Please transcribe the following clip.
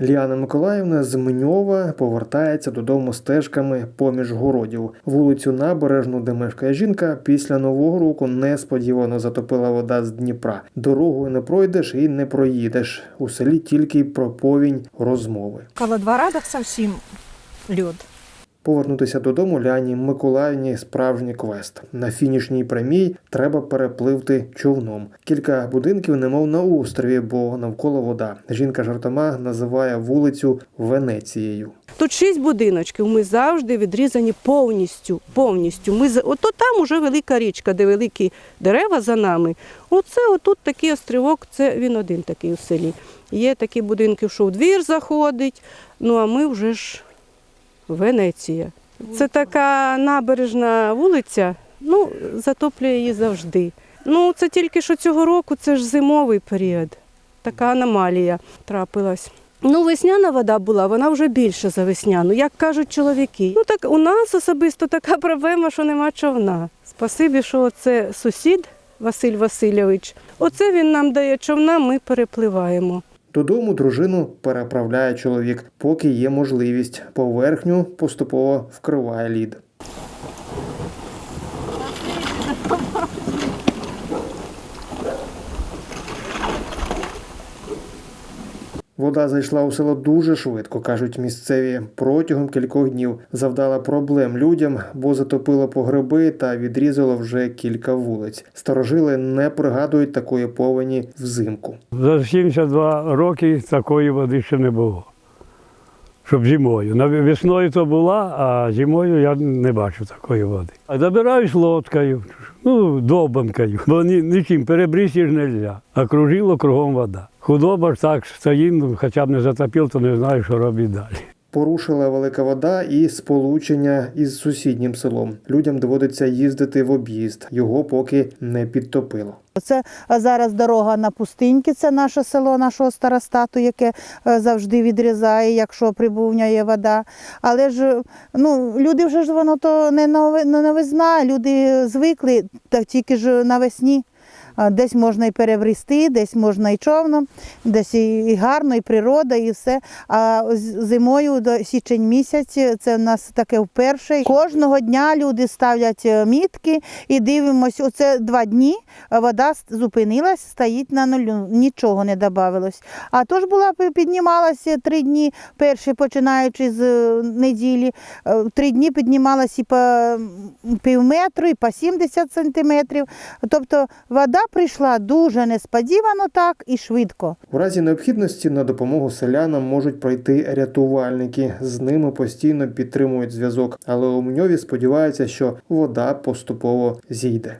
Ліана Миколаївна з Мньова повертається додому стежками поміж городів. Вулицю Набережну, де мешкає жінка, після нового року несподівано затопила вода з Дніпра. Дорогою не пройдеш і не проїдеш. У селі тільки про повінь розмови. Коло двора так совсем лед. Повернутися додому Ляні Миколаївні справжній квест. На фінішній прямій треба перепливти човном. Кілька будинків, немов на острові, бо навколо вода. Жінка жартома називає вулицю Венецією. Тут шість будиночків. Ми завжди відрізані повністю. повністю. Ми ото там уже велика річка, де великі дерева за нами. Оце отут такий острівок, це він один такий у селі. Є такі будинки, що в двір заходить. Ну а ми вже ж Венеція. Це така набережна вулиця, ну, затоплює її завжди. Ну, це тільки що цього року, це ж зимовий період. Така аномалія трапилась. Ну, весняна вода була, вона вже більше за весняну, як кажуть чоловіки. Ну так у нас особисто така проблема, що нема човна. Спасибі, що це сусід Василь Васильович. Оце він нам дає човна, ми перепливаємо. Додому дружину переправляє чоловік, поки є можливість. Поверхню поступово вкриває лід. Вода зайшла у село дуже швидко, кажуть місцеві. Протягом кількох днів завдала проблем людям, бо затопило погреби та відрізало вже кілька вулиць. Старожили не пригадують такої повені взимку. За 72 роки такої води ще не було. Щоб зимою. Весною то була, а зимою я не бачу такої води. А добираюсь лодкою, ну, добанкою, бо ні, нічим перебрісти ж не можна. А кружило кругом вода. Худоба ж так стоїть, ну, хоча б не затопив, то не знаю, що робити далі. Порушила велика вода і сполучення із сусіднім селом. Людям доводиться їздити в об'їзд. Його поки не підтопило. Це зараз дорога на пустиньки, це наше село нашого старостату, яке е, завжди відрізає, якщо прибувняє вода. Але ж ну, люди вже ж воно то не новизна, люди звикли, так тільки ж навесні. Десь можна і переврісти, десь можна і човном, десь і гарно, і природа, і все. А зимою до січень місяць це в нас таке вперше. Кожного дня люди ставлять е, мітки і дивимося. Оце два дні вода зупинилась, стоїть на нулю, нічого не додавалось. А то ж була піднімалася три дні, перші починаючи з е, неділі, е, три дні піднімалася і по м, півметру, і по 70 сантиметрів. Тобто вода прийшла дуже несподівано так і швидко. У разі необхідності на допомогу селянам можуть прийти рятувальники. З ними постійно підтримують зв'язок, але у Мньові сподіваються, що вода поступово зійде.